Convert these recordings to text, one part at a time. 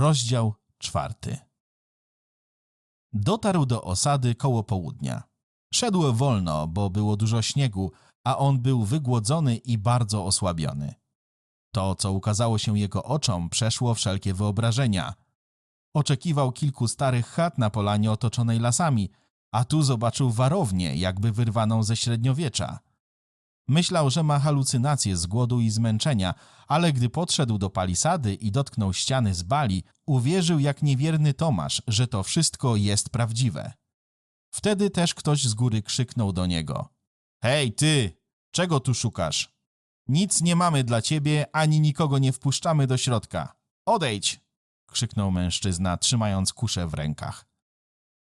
Rozdział czwarty. Dotarł do osady koło południa. Szedł wolno, bo było dużo śniegu, a on był wygłodzony i bardzo osłabiony. To, co ukazało się jego oczom, przeszło wszelkie wyobrażenia. Oczekiwał kilku starych chat na polanie otoczonej lasami, a tu zobaczył warownię, jakby wyrwaną ze średniowiecza. Myślał, że ma halucynacje z głodu i zmęczenia, ale gdy podszedł do palisady i dotknął ściany z bali, uwierzył jak niewierny Tomasz, że to wszystko jest prawdziwe. Wtedy też ktoś z góry krzyknął do niego: Hej, ty! Czego tu szukasz? Nic nie mamy dla ciebie, ani nikogo nie wpuszczamy do środka. Odejdź! krzyknął mężczyzna, trzymając kuszę w rękach.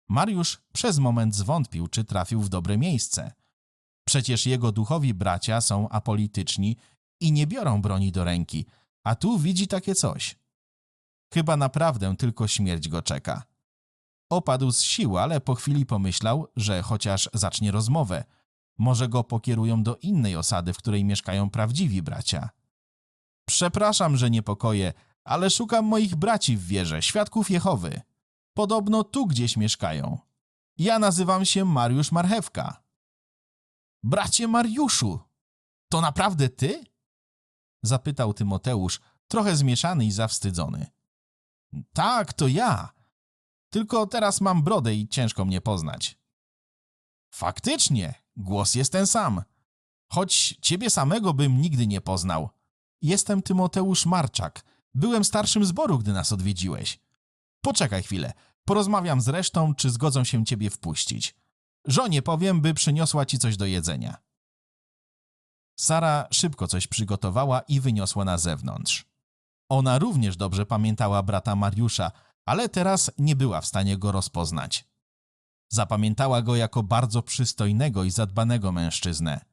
Mariusz przez moment zwątpił, czy trafił w dobre miejsce. Przecież jego duchowi bracia są apolityczni i nie biorą broni do ręki, a tu widzi takie coś. Chyba naprawdę tylko śmierć go czeka. Opadł z sił, ale po chwili pomyślał, że chociaż zacznie rozmowę, może go pokierują do innej osady, w której mieszkają prawdziwi bracia. Przepraszam, że niepokoję, ale szukam moich braci w wierze, świadków Jehowy. Podobno tu gdzieś mieszkają. Ja nazywam się Mariusz Marchewka. Bracie Mariuszu, to naprawdę ty? Zapytał Tymoteusz, trochę zmieszany i zawstydzony. Tak, to ja. Tylko teraz mam brodę i ciężko mnie poznać. Faktycznie, głos jest ten sam. Choć ciebie samego bym nigdy nie poznał. Jestem Tymoteusz Marczak. Byłem starszym zboru, gdy nas odwiedziłeś. Poczekaj chwilę. Porozmawiam z resztą, czy zgodzą się ciebie wpuścić. Żonie powiem, by przyniosła ci coś do jedzenia. Sara szybko coś przygotowała i wyniosła na zewnątrz. Ona również dobrze pamiętała brata Mariusza, ale teraz nie była w stanie go rozpoznać. Zapamiętała go jako bardzo przystojnego i zadbanego mężczyznę.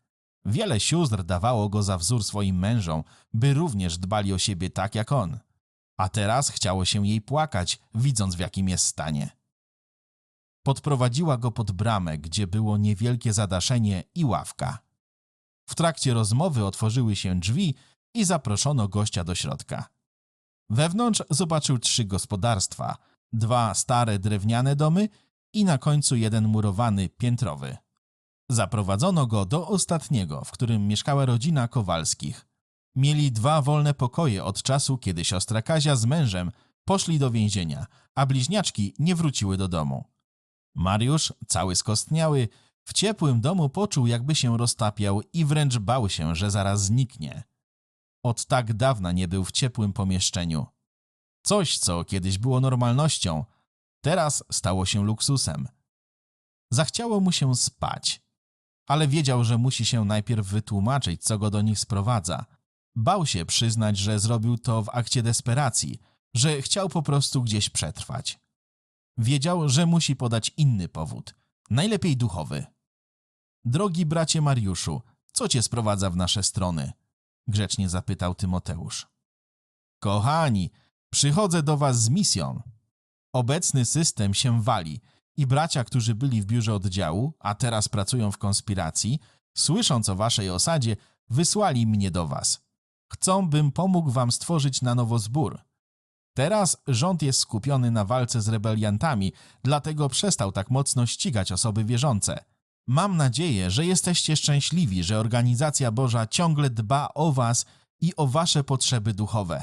Wiele sióstr dawało go za wzór swoim mężom, by również dbali o siebie tak jak on. A teraz chciało się jej płakać, widząc w jakim jest stanie. Podprowadziła go pod bramę, gdzie było niewielkie zadaszenie i ławka. W trakcie rozmowy otworzyły się drzwi i zaproszono gościa do środka. Wewnątrz zobaczył trzy gospodarstwa, dwa stare drewniane domy i na końcu jeden murowany, piętrowy. Zaprowadzono go do ostatniego, w którym mieszkała rodzina Kowalskich. Mieli dwa wolne pokoje od czasu, kiedy siostra Kazia z mężem poszli do więzienia, a bliźniaczki nie wróciły do domu. Mariusz, cały skostniały, w ciepłym domu poczuł, jakby się roztapiał i wręcz bał się, że zaraz zniknie. Od tak dawna nie był w ciepłym pomieszczeniu. Coś, co kiedyś było normalnością, teraz stało się luksusem. Zachciało mu się spać, ale wiedział, że musi się najpierw wytłumaczyć, co go do nich sprowadza. Bał się przyznać, że zrobił to w akcie desperacji, że chciał po prostu gdzieś przetrwać. Wiedział, że musi podać inny powód, najlepiej duchowy. Drogi bracie Mariuszu, co cię sprowadza w nasze strony? grzecznie zapytał Tymoteusz. Kochani, przychodzę do was z misją. Obecny system się wali i bracia, którzy byli w biurze oddziału, a teraz pracują w konspiracji, słysząc o waszej osadzie, wysłali mnie do was. Chcą, bym pomógł wam stworzyć na nowo zbór. Teraz rząd jest skupiony na walce z rebeliantami, dlatego przestał tak mocno ścigać osoby wierzące. Mam nadzieję, że jesteście szczęśliwi, że Organizacja Boża ciągle dba o was i o wasze potrzeby duchowe.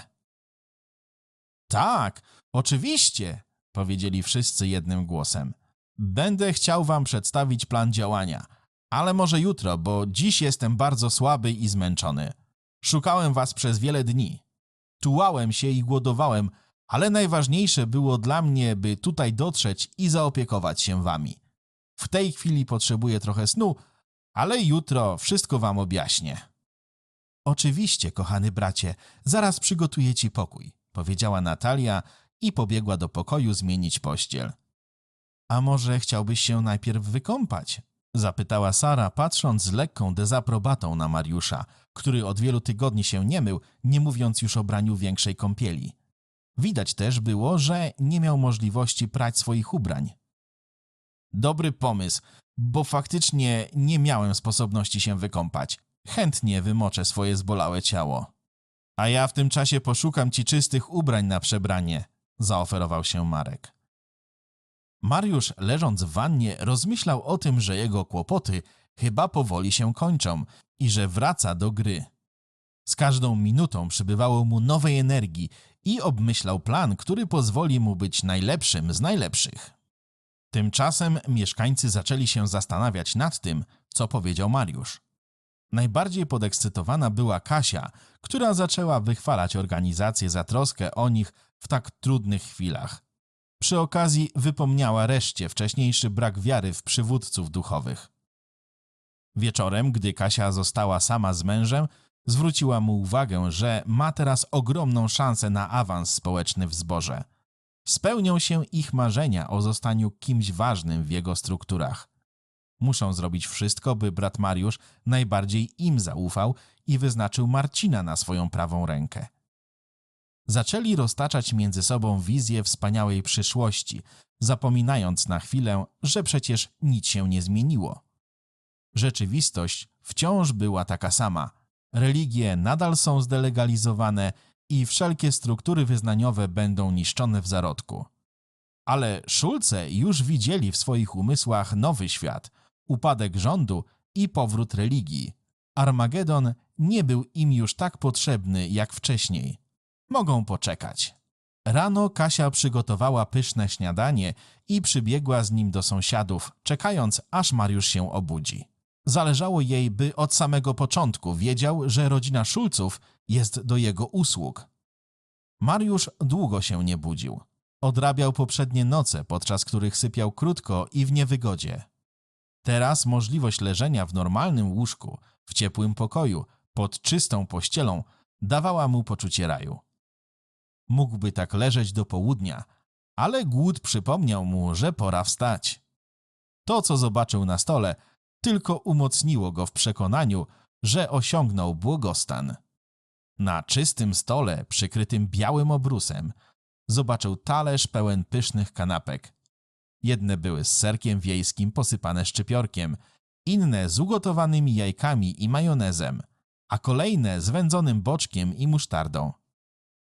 Tak, oczywiście, powiedzieli wszyscy jednym głosem. Będę chciał wam przedstawić plan działania, ale może jutro, bo dziś jestem bardzo słaby i zmęczony. Szukałem was przez wiele dni. Tułałem się i głodowałem, ale najważniejsze było dla mnie, by tutaj dotrzeć i zaopiekować się wami. W tej chwili potrzebuję trochę snu, ale jutro wszystko wam objaśnię. Oczywiście, kochany bracie, zaraz przygotuję ci pokój, powiedziała Natalia i pobiegła do pokoju zmienić pościel. A może chciałbyś się najpierw wykąpać? Zapytała Sara, patrząc z lekką dezaprobatą na Mariusza, który od wielu tygodni się nie mył, nie mówiąc już o braniu większej kąpieli. Widać też było, że nie miał możliwości prać swoich ubrań. Dobry pomysł, bo faktycznie nie miałem sposobności się wykąpać. Chętnie wymoczę swoje zbolałe ciało. A ja w tym czasie poszukam ci czystych ubrań na przebranie, zaoferował się Marek. Mariusz, leżąc w wannie, rozmyślał o tym, że jego kłopoty chyba powoli się kończą i że wraca do gry. Z każdą minutą przybywało mu nowej energii i obmyślał plan, który pozwoli mu być najlepszym z najlepszych. Tymczasem mieszkańcy zaczęli się zastanawiać nad tym, co powiedział Mariusz. Najbardziej podekscytowana była Kasia, która zaczęła wychwalać organizację za troskę o nich w tak trudnych chwilach. Przy okazji wypomniała reszcie wcześniejszy brak wiary w przywódców duchowych. Wieczorem, gdy Kasia została sama z mężem, zwróciła mu uwagę, że ma teraz ogromną szansę na awans społeczny w zborze. Spełnią się ich marzenia o zostaniu kimś ważnym w jego strukturach. Muszą zrobić wszystko, by brat Mariusz najbardziej im zaufał i wyznaczył Marcina na swoją prawą rękę. Zaczęli roztaczać między sobą wizję wspaniałej przyszłości, zapominając na chwilę, że przecież nic się nie zmieniło. Rzeczywistość wciąż była taka sama. Religie nadal są zdelegalizowane i wszelkie struktury wyznaniowe będą niszczone w zarodku. Ale Szulce już widzieli w swoich umysłach nowy świat, upadek rządu i powrót religii. Armagedon nie był im już tak potrzebny jak wcześniej. Mogą poczekać. Rano Kasia przygotowała pyszne śniadanie i przybiegła z nim do sąsiadów, czekając, aż Mariusz się obudzi. Zależało jej, by od samego początku wiedział, że rodzina Szulców jest do jego usług. Mariusz długo się nie budził. Odrabiał poprzednie noce, podczas których sypiał krótko i w niewygodzie. Teraz możliwość leżenia w normalnym łóżku, w ciepłym pokoju, pod czystą pościelą, dawała mu poczucie raju. Mógłby tak leżeć do południa, ale głód przypomniał mu, że pora wstać. To, co zobaczył na stole, tylko umocniło go w przekonaniu, że osiągnął błogostan. Na czystym stole, przykrytym białym obrusem, zobaczył talerz pełen pysznych kanapek. Jedne były z serkiem wiejskim posypane szczypiorkiem, inne z ugotowanymi jajkami i majonezem, a kolejne z wędzonym boczkiem i musztardą.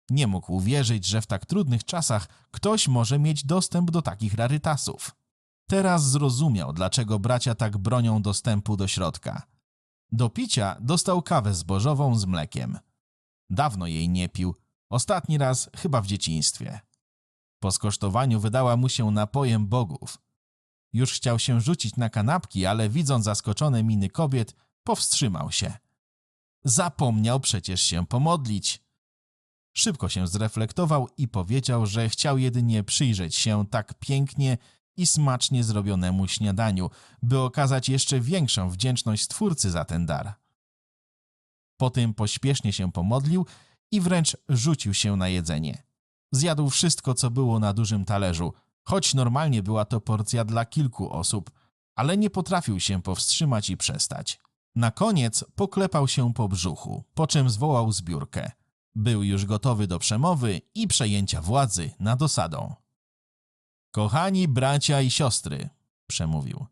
Nie mógł uwierzyć, że w tak trudnych czasach ktoś może mieć dostęp do takich rarytasów. Teraz zrozumiał, dlaczego bracia tak bronią dostępu do środka. Do picia dostał kawę zbożową z mlekiem. Dawno jej nie pił, ostatni raz chyba w dzieciństwie. Po skosztowaniu wydała mu się napojem bogów. Już chciał się rzucić na kanapki, ale widząc zaskoczone miny kobiet, powstrzymał się. Zapomniał przecież się pomodlić. Szybko się zreflektował i powiedział, że chciał jedynie przyjrzeć się tak pięknie i smacznie zrobionemu śniadaniu, by okazać jeszcze większą wdzięczność Stwórcy za ten dar. Potem pośpiesznie się pomodlił i wręcz rzucił się na jedzenie. Zjadł wszystko, co było na dużym talerzu, choć normalnie była to porcja dla kilku osób, ale nie potrafił się powstrzymać i przestać. Na koniec poklepał się po brzuchu, po czym zwołał zbiórkę. Był już gotowy do przemowy i przejęcia władzy nad osadą. Kochani bracia i siostry, przemówił.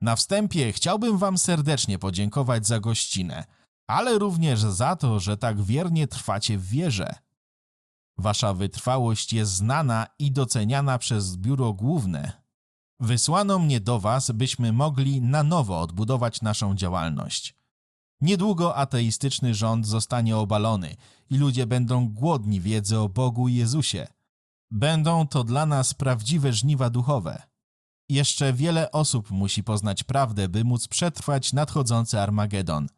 Na wstępie chciałbym wam serdecznie podziękować za gościnę, ale również za to, że tak wiernie trwacie w wierze. Wasza wytrwałość jest znana i doceniana przez biuro główne. Wysłano mnie do was, byśmy mogli na nowo odbudować naszą działalność. Niedługo ateistyczny rząd zostanie obalony i ludzie będą głodni wiedzy o Bogu i Jezusie. Będą to dla nas prawdziwe żniwa duchowe. Jeszcze wiele osób musi poznać prawdę, by móc przetrwać nadchodzący Armagedon.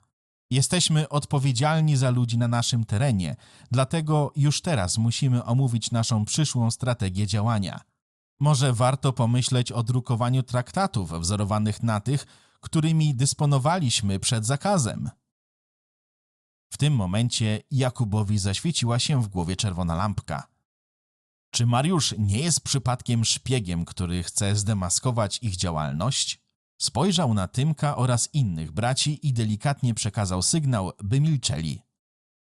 Jesteśmy odpowiedzialni za ludzi na naszym terenie, dlatego już teraz musimy omówić naszą przyszłą strategię działania. Może warto pomyśleć o drukowaniu traktatów wzorowanych na tych, którymi dysponowaliśmy przed zakazem. W tym momencie Jakubowi zaświeciła się w głowie czerwona lampka. Czy Mariusz nie jest przypadkiem szpiegiem, który chce zdemaskować ich działalność? Spojrzał na Tymka oraz innych braci i delikatnie przekazał sygnał, by milczeli.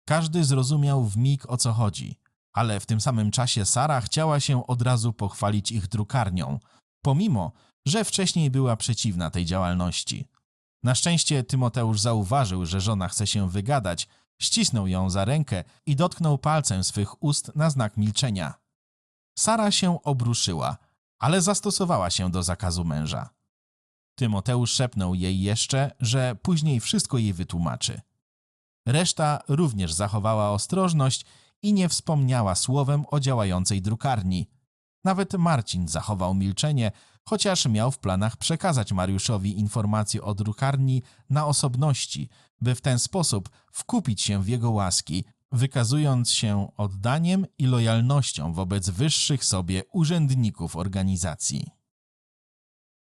Każdy zrozumiał w mig o co chodzi, ale w tym samym czasie Sara chciała się od razu pochwalić ich drukarnią, pomimo, że wcześniej była przeciwna tej działalności. Na szczęście Tymoteusz zauważył, że żona chce się wygadać, ścisnął ją za rękę i dotknął palcem swych ust na znak milczenia. Sara się obruszyła, ale zastosowała się do zakazu męża. Tymoteusz szepnął jej jeszcze, że później wszystko jej wytłumaczy. Reszta również zachowała ostrożność i nie wspomniała słowem o działającej drukarni. Nawet Marcin zachował milczenie, chociaż miał w planach przekazać Mariuszowi informacje o drukarni na osobności, by w ten sposób wkupić się w jego łaski, wykazując się oddaniem i lojalnością wobec wyższych sobie urzędników organizacji.